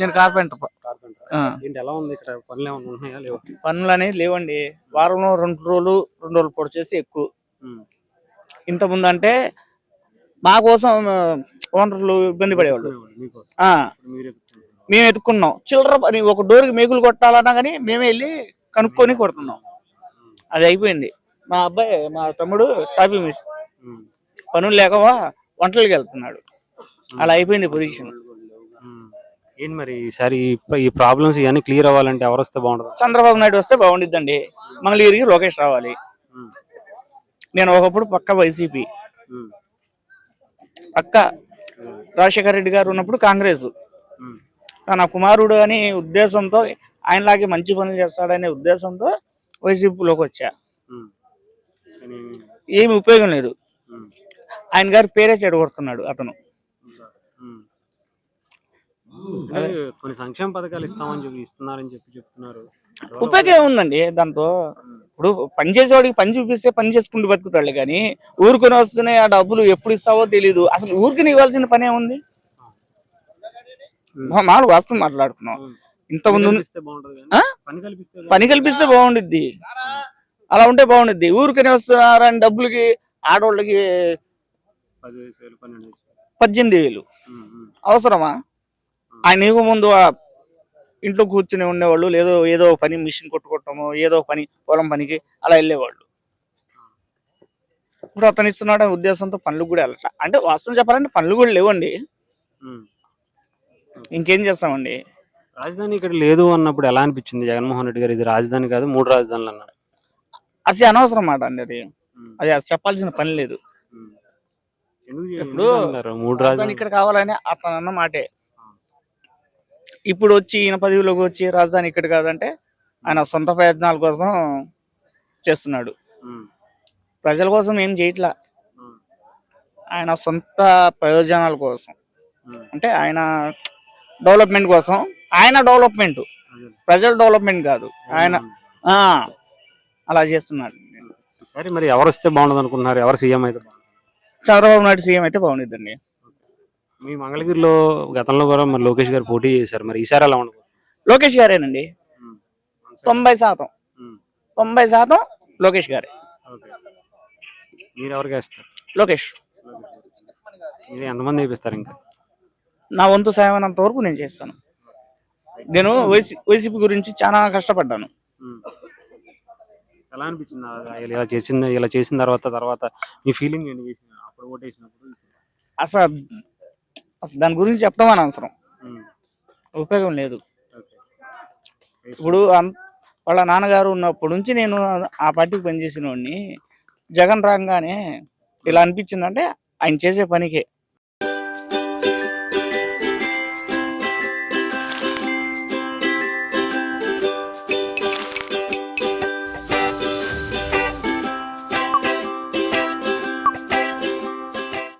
నేను కార్పెంటర్. ఏంటి ఎలా ఉంది ఇక్కడ? పనులు ఏమైనా ఉన్నాయా? లేవా? పనులు అనేది లేవండి. వారంలో రెండు రోజులు రెండు రోజులు పొడి చేసి ఎక్కువ. ఇంత ముందు అంటే మా కోసం ఓనర్లు ఇబ్బంది పడేవాళ్ళు. మేము ఎత్తుకున్నాం. చిల్లర పని ఒక డోర్కి మేకులు కొట్టాలన్నా కానీ మేమే వెళ్ళి కనుక్కొని కొడుతున్నాం. అది అయిపోయింది. మా అబ్బాయి మా తమ్ముడు టాపీ మిస్. పనులు లేకవా వంటలకి వెళ్తున్నాడు. అలా అయిపోయింది పొజిషన్. ఏంటి మరి ఈసారి ఈ ప్ర- ఈ ప్రాబ్లమ్స్ ఇవన్నీ క్లియర్ అవ్వాలంటే ఎవరు వస్తే బాగుంటుంది చంద్రబాబు నాయుడు వస్తే బాగుండిద్దండి మంగళగిరికి లోకేష్ రావాలి ఉమ్. నేను ఒకప్పుడు పక్క వైసీపీ ఉమ్. పక్క రాజశేఖర రెడ్డి గారు ఉన్నప్పుడు కాంగ్రెస్ ఉమ్. తన కుమారుడు అని ఉద్దేశంతో ఆయనలాగే మంచి పనులు చేస్తాడనే ఉద్దేశంతో వైసీపీలోకి వచ్చా ఉమ్. కానీ ఏమి ఉపయోగం లేదు ఉమ్. ఆయన గారి పేరే చెడగొడుతున్నాడు అతను ఉమ్. కొన్ని సంక్షేమ పథకాలు ఇస్తామని చెప్పి ఇస్తున్నారని చెప్పి చెప్తున్నారు. ఉపయోగం ఏముందండి దాంతో. ఇప్పుడు పని చేసేవాడికి పని చూపిస్తే పని చేసుకుంటూ బతుకుతాడు కానీ ఊరుకొని వస్తున్నాయి ఆ డబ్బులు ఎప్పుడు ఇస్తావో తెలియదు అసలు ఊరికి ఇవ్వాల్సిన పని ఏముంది ఉమ్. మామూలు వాస్తవం మాట్లాడుతున్నాం ఉమ్. ఇంత ముందు? పని కల్పిస్తే బాగుండిద్ది. అలా ఉంటే బాగుండిద్ది. ఊరికనే వస్తున్నారని డబ్బులకి ఆడవాళ్ళకి. పద్దెనిమిది వేలు. అవసరమా? ఆయన ఇవ్వ ముందు ఆ ఇంట్లో కూర్చుని ఉండేవాళ్ళు లేదో ఏదో పని మిషన్ కొట్టుకోవటము ఏదో పని పొలం పనికి అలా వెళ్ళేవాళ్ళు. ఇప్పుడు అతను ఇస్తున్నాడు అనే ఉద్దేశంతో పనులు కూడా వెళ్ళట అంటే వాస్తవం చెప్పాలంటే పనులు కూడా లేవండి. ఇంకేం చేస్తామండి? రాజధాని ఇక్కడ లేదు అన్నప్పుడు ఎలా అనిపించింది? జగన్మోహన్ రెడ్డి గారు ఇది రాజధాని కాదు మూడు రాజధానులు అన్నారు. అసలు అనవసరం మాట అండి అది. అది అసలు చెప్పాల్సిన పని లేదు. ఇప్పుడు మూడు రాజధాని రాజధాని ఇక్కడ కావాలని అతను అన్న మాటే. ఇప్పుడు వచ్చి ఈయన పదవిలోకి వచ్చి రాజధాని ఇక్కడ కాదంటే ఆయన సొంత ప్రయత్నాల కోసం చేస్తున్నాడు. ప్రజల కోసం ఏం చేయట్లా. ఆయన సొంత ప్రయోజనాల కోసం. అంటే ఆయన డెవలప్మెంట్ కోసం. ఆయన డెవలప్మెంట్. ప్రజల డెవలప్మెంట్ కాదు. ఆయన అలా చేస్తున్నాడు. సరే మరి ఎవరు వస్తే బాగుండదు అనుకుంటున్నారు ఎవరు సీఎం అయితే చంద్రబాబు నాయుడు సీఎం అయితే బాగుండిద్దండి. మీ మంగళగిరిలో గతంలో కూడా మరి లోకేష్ గారు పోటీ చేశారు. మరి ఈసారి ఎలా ఉండదు లోకేష్ గారేనండి. తొంభై శాతం. తొంభై శాతం లోకేష్ గారే. మీరు ఎవరికి వేస్తారు లోకేష్. మీరు ఎంతమంది వేపిస్తారు ఇంకా? నా వంతు సాయమైనంత వరకు నేను చేస్తాను. నేను వైసీ వైసీపీ గురించి చాలా కష్టపడ్డాను. ఎలా అనిపించింది? ఇలా చేసిన ఇలా చేసిన తర్వాత తర్వాత మీ ఫీలింగ్ ఏంటి? అప్పుడు ఓటేసినప్పుడు? అసలు అసలు దాని గురించి చెప్పడం అని అవసరం ఉమ్. ఉపయోగం లేదు. ఇప్పుడు వాళ్ళ నాన్నగారు ఉన్నప్పటి నుంచి నేను ఆ పార్టీకి పనిచేసిన వాడిని జగన్ రాగానే ఇలా అనిపించిందంటే ఆయన చేసే పనికే